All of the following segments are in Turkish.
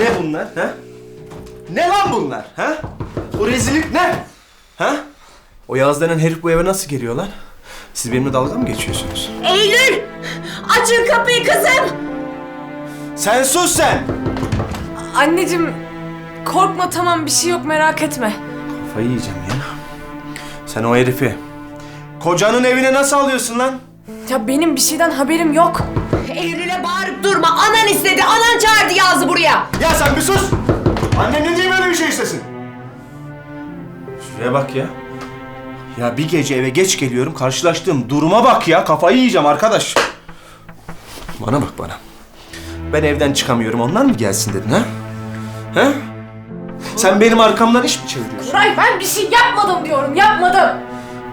Ne bunlar ha? Ne lan bunlar ha? Bu rezillik ne? Ha? O Yağız denen herif bu eve nasıl geliyor lan? Siz benimle dalga mı geçiyorsunuz? Eylül! Açın kapıyı kızım! Sen sus sen! Anneciğim korkma tamam bir şey yok merak etme. Kafayı yiyeceğim ya. Sen o herifi kocanın evine nasıl alıyorsun lan? Ya benim bir şeyden haberim yok. Bağırıp durma. Anan istedi. Anan çağırdı Yaz'ı buraya. Ya sen bir sus! Annem ne diye böyle bir şey istesin? Şuraya bak ya. Ya bir gece eve geç geliyorum, karşılaştığım duruma bak ya. Kafayı yiyeceğim arkadaş. Bana bak bana. Ben evden çıkamıyorum, onlar mı gelsin dedin ha? Ha? Sen benim arkamdan iş mi çeviriyorsun? Koray ben bir şey yapmadım diyorum yapmadım.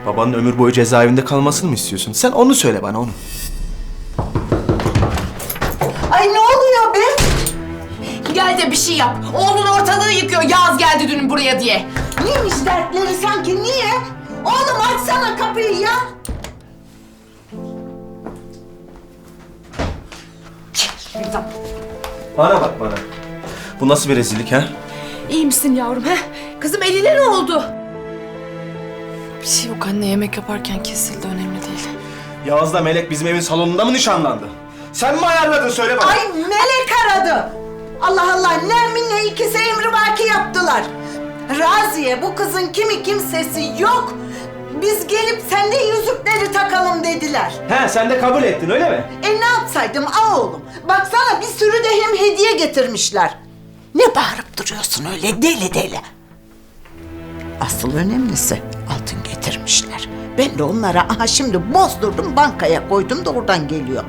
Babanın ömür boyu cezaevinde kalmasını mı istiyorsun? Sen onu söyle bana, onu. Ay ne oluyor be? Gel de bir şey yap. Oğlun ortalığı yıkıyor. Yaz geldi dün buraya diye. Neymiş dertleri sanki niye? Oğlum açsana kapıyı ya. Bana bak bana. Bu nasıl bir rezillik ha? İyi misin yavrum he? Kızım eline ne oldu? Bir şey yok anne yemek yaparken kesildi önemli değil. Yağız'la Melek bizim evin salonunda mı nişanlandı? Sen mi ayarladın söyle bana. Ay melek aradı. Allah Allah Nermin'le ikisi emrivaki yaptılar. Raziye bu kızın kimi kimsesi yok. Biz gelip sende yüzükleri takalım dediler. He sen de kabul ettin öyle mi? E ne yapsaydım a oğlum? Baksana bir sürü de hem hediye getirmişler. Ne bağırıp duruyorsun öyle deli deli? Asıl önemlisi altın getirmişler. Ben de onlara aha şimdi bozdurdum bankaya koydum da oradan geliyor.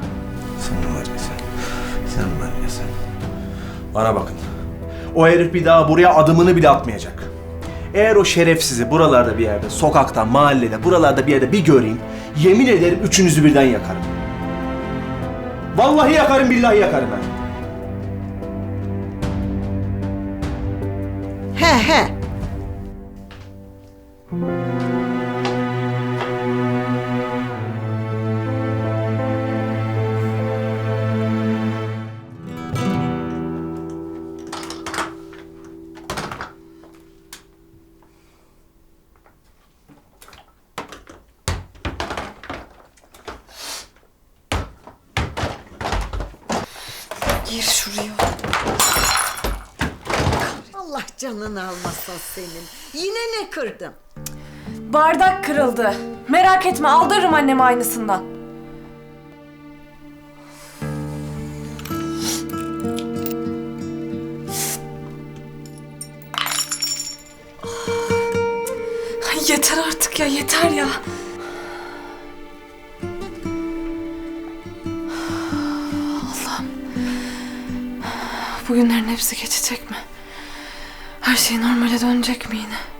Bana bakın. O herif bir daha buraya adımını bile atmayacak. Eğer o şerefsizi buralarda bir yerde, sokakta, mahallede, buralarda bir yerde bir göreyim, yemin ederim üçünüzü birden yakarım. Vallahi yakarım, billahi yakarım ben. He he. Gir şuraya. Allah canını almasın senin. Yine ne kırdın? Bardak kırıldı. Merak etme aldırırım anneme aynısından. Ay yeter artık ya yeter ya. Bugünlerin hepsi geçecek mi? Her şey normale dönecek mi yine?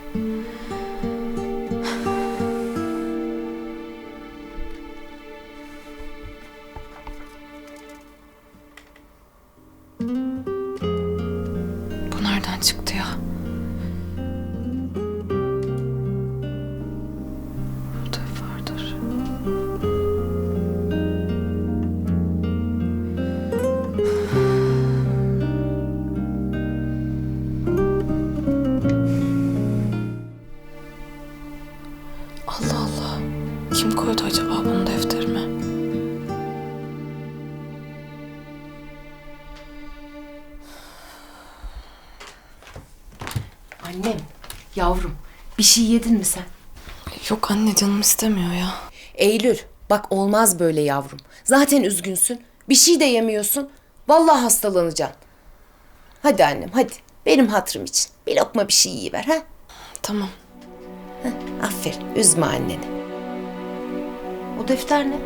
Annem, yavrum. Bir şey yedin mi sen? Yok anne canım istemiyor ya. Eylül, bak olmaz böyle yavrum. Zaten üzgünsün. Bir şey de yemiyorsun. Vallahi hastalanacaksın. Hadi annem, hadi. Benim hatırım için. Bir lokma bir şey yiyiver ha. Tamam. Aferin, üzme anneni. O defter ne?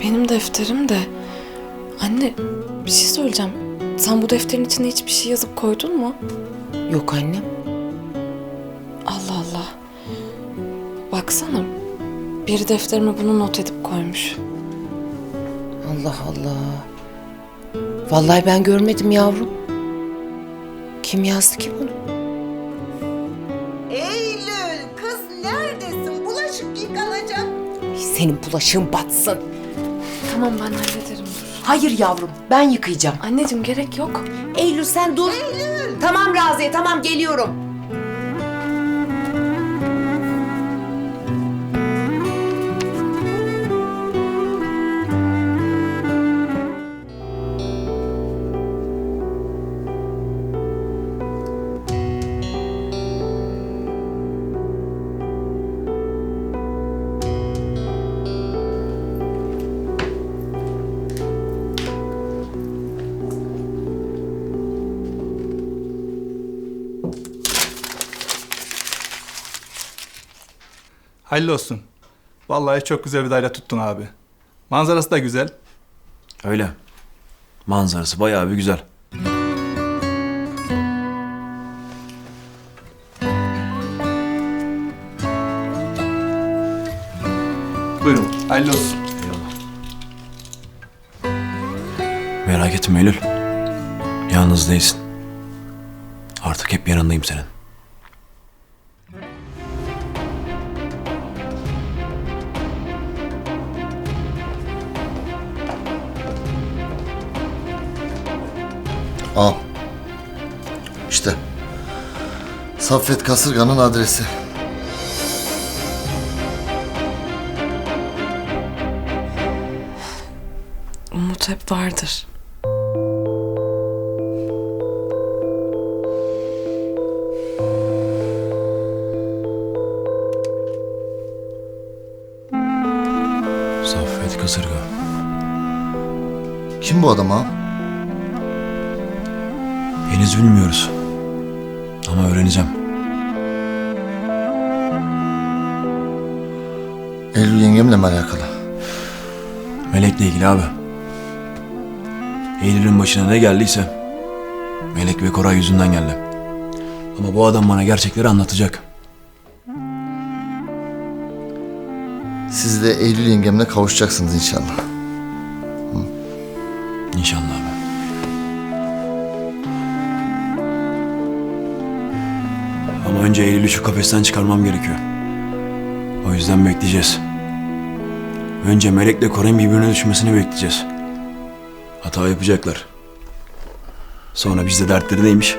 Benim defterim de... Anne bir şey söyleyeceğim. Sen bu defterin içine hiçbir şey yazıp koydun mu? Yok annem. Baksana. Biri defterime bunu not edip koymuş. Allah Allah. Vallahi ben görmedim yavrum. Kim yazdı ki bunu? Eylül kız neredesin? Bulaşık yıkanacak. Ay, Senin bulaşığın batsın. Tamam ben hallederim dur. Hayır yavrum ben yıkayacağım. Anneciğim gerek yok. Eylül sen dur. Tamam Raziye tamam geliyorum. Hayırlı olsun. Vallahi çok güzel bir daire tuttun abi. Manzarası da güzel. Öyle. Manzarası bayağı bir güzel. Buyurun. Hayırlı olsun. Merak etme Eylül. Yalnız değilsin. Artık hep yanındayım senin. Saffet Kasırga'nın adresi. Umut hep vardır. Saffet Kasırga. Kim bu adam ha? Henüz bilmiyoruz. Ama öğreneceğim. Eylül yengemle mi alakalı? Melek'le ilgili abi. Eylül'ün başına ne geldiyse Melek ve Koray yüzünden geldi. Ama bu adam bana gerçekleri anlatacak. Siz de Eylül yengemle kavuşacaksınız inşallah. İnşallah abi. Ama önce Eylül'ü şu kafesten çıkarmam gerekiyor. O yüzden bekleyeceğiz. Önce Melek'le Koray'ın birbirine düşmesini bekleyeceğiz. Hata yapacaklar. Sonra bizde dertleri neymiş?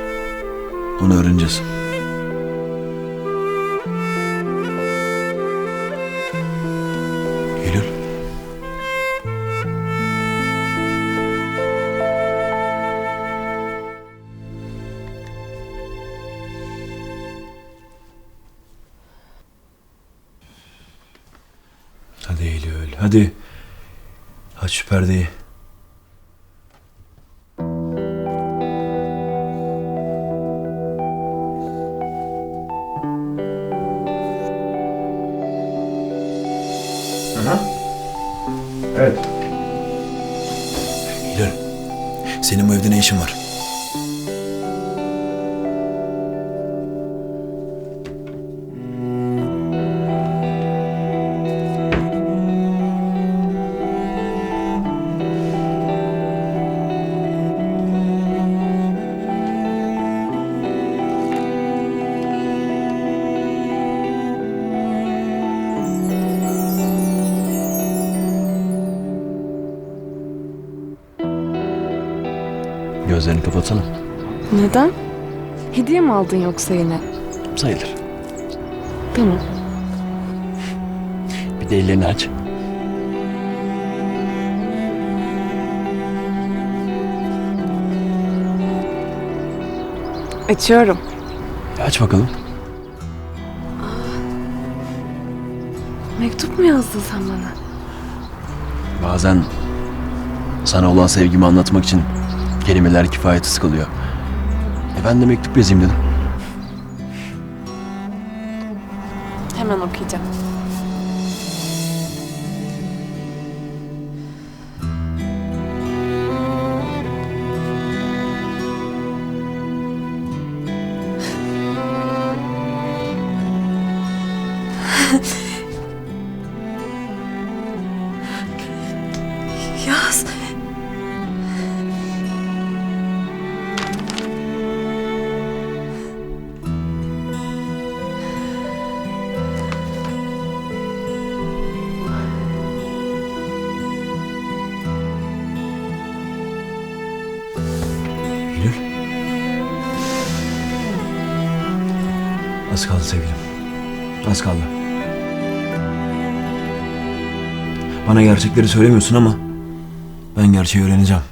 Onu öğreneceğiz. Hadi. Aç şu perdeyi. Evet. Eylül, senin bu evde ne işin var? Gözlerini kapatsana. Neden? Hediye mi aldın yoksa yine? Sayılır. Tamam. Bir de ellerini aç. Açıyorum. Aç bakalım. Mektup mu yazdın sen bana? Bazen sana olan sevgimi anlatmak için kelimeler kifayetsiz kalıyor. E ben de mektup yazayım dedim. Hemen okuyacağım. Az kaldı sevgilim. Az kaldı. Bana gerçekleri söylemiyorsun ama ben gerçeği öğreneceğim.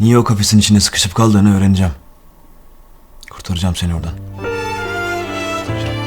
Niye o kafesin içinde sıkışıp kaldığını öğreneceğim. Kurtaracağım seni oradan. Kurtaracağım.